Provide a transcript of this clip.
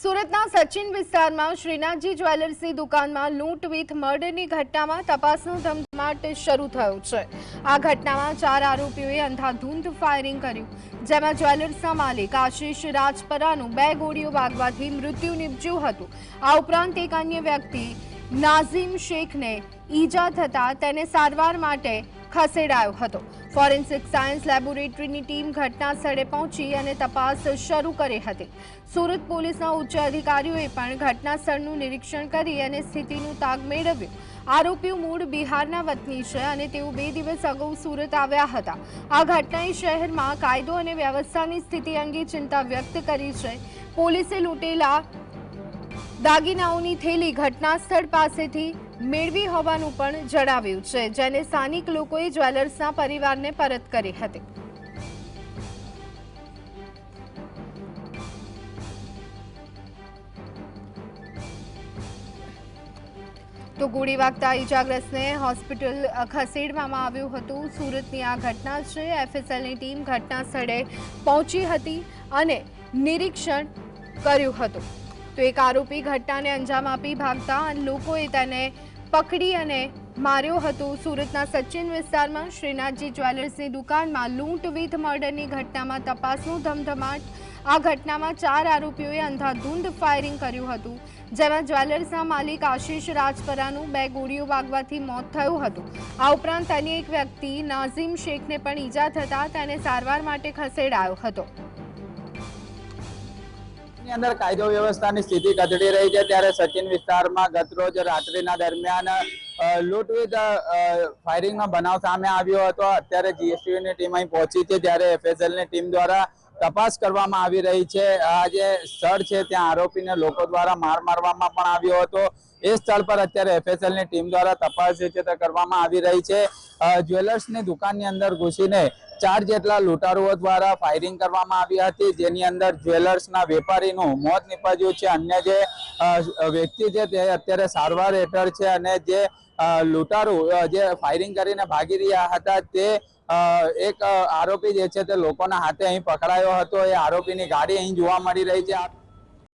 સુરતના સચિન વિસ્તારમાં શ્રીનાથજી જ્વેલર્સની દુકાનમાં લૂંટ વિથ મર્ડરની ઘટનામાં તપાસનો ધમધમાટ શરૂ થયો છે. આ ઘટનામાં ચાર આરોપીઓએ અંધાધૂંધ ફાયરિંગ કર્યું. જેમાં જ્વેલર્સના માલિક આશીષ રાજપરાનું બે ગોળીઓ વાગવાથી મૃત્યુ નિપજ્યું હતું. આ ઉપરાંત એક અન્ય વ્યક્તિ નાઝીમ શેખને ઈજા થતાં તેને સારવાર માટે ખસેડાયો હતો. ફોરેન્સિક સાયન્સ લેબોરેટરીની ટીમ ઘટના સ્થળે પહોંચી અને તપાસ શરૂ કરી હતી. સુરત પોલીસના ઉચ્ચ અધિકારીઓએ પણ ઘટના સ્થળનું નિરીક્ષણ કરી અને સ્થિતિનું તાગ મેળવ્યું. આરોપીઓ મૂળ બિહારના વતની છે અને તેઓ બે દિવસ અગાઉ સુરત આવ્યા હતા. આ ઘટનાએ શહેરમાં કાયદો અને વ્યવસ્થાની સ્થિતિ અંગે ચિંતા વ્યક્ત કરી છે. પોલીસે લૂંટેલા દાગીનાઓની થેલી ઘટના સ્થળ પાસેથી મેળવી હોવાનું પણ જણાવ્યું છે, જેને સ્થાનિક લોકોએ જ્વેલર્સના પરિવારને પરત કરી હતી. તો ગોળી વાગતા ઈજાગ્રસ્તને હોસ્પિટલ ખસેડવામાં આવ્યું હતું. સુરતની આ ઘટના છે. એફએસએલની ટીમ ઘટના સ્થળે પહોંચી હતી અને નિરીક્ષણ કર્યું હતું. તો એક આરોપી ઘટનાને અંજામ આપી ભાગતા લોકોએ તેને પકડી અને માર્યો હતો. સુરતના સચિન વિસ્તારમાં શ્રીનાથજી જ્વેલર્સની દુકાનમાં લૂંટ વિથ મર્ડરની ઘટનામાં તપાસનો ધમધમાટ. આ ઘટનામાં ચાર આરોપીઓએ અંધાધૂંધ ફાયરિંગ કર્યું હતું, જેમાં જ્વેલર્સના માલિક આશીષ રાજપરાનું બે ગોળીઓ વાગવાથી મોત થયું હતું. આ ઉપરાંત અન્ય એક વ્યક્તિ, નાઝીમ શેખને પણ ઈજા થતાં તેને સારવાર માટે ખસેડાયો હતો. ની અંદર કાયદો વ્યવસ્થાની સ્થિતિ કથળી રહી છે. ત્યારે સચિન વિસ્તારમાં ગતરોજ રાત્રિના દરમિયાન લૂંટવિધ ફાયરિંગનો બનાવ સામે આવ્યો હતો. અત્યારે જીએસટીની ટીમ અહીં પહોંચી છે. ત્યારે એફએસએલની ટીમ દ્વારા તપાસ કરવામાં આવી રહી છે. આ જે સ્થળ છે, ત્યાં આરોપીને લોકો દ્વારા માર મારવામાં પણ આવ્યો હતો. એ સ્થળ પર અત્યારે એફએસએલની ટીમ દ્વારા તપાસ જે છે તે કરવામાં આવી રહી છે. જ્વેલર્સની દુકાનની અંદર ઘૂસીને ચાર જેટલા લૂંટારુઓ દ્વારા ફાયરિંગ કરવામાં આવી હતી. જેની અંદર જ્વેલર્સના વેપારીનું મોત નીપજ્યું છે. અન્ય જે વ્યક્તિ છે તે અત્યારે સારવાર હેઠળ છે અને જે લૂંટારુ જે ફાયરિંગ કરીને ભાગી રહ્યા હતા તે એક આરોપી જે છે તે લોકોના હાથે અહીં પકડાયો હતો. એ આરોપીની ગાડી અહીં જોવા મળી રહી છે.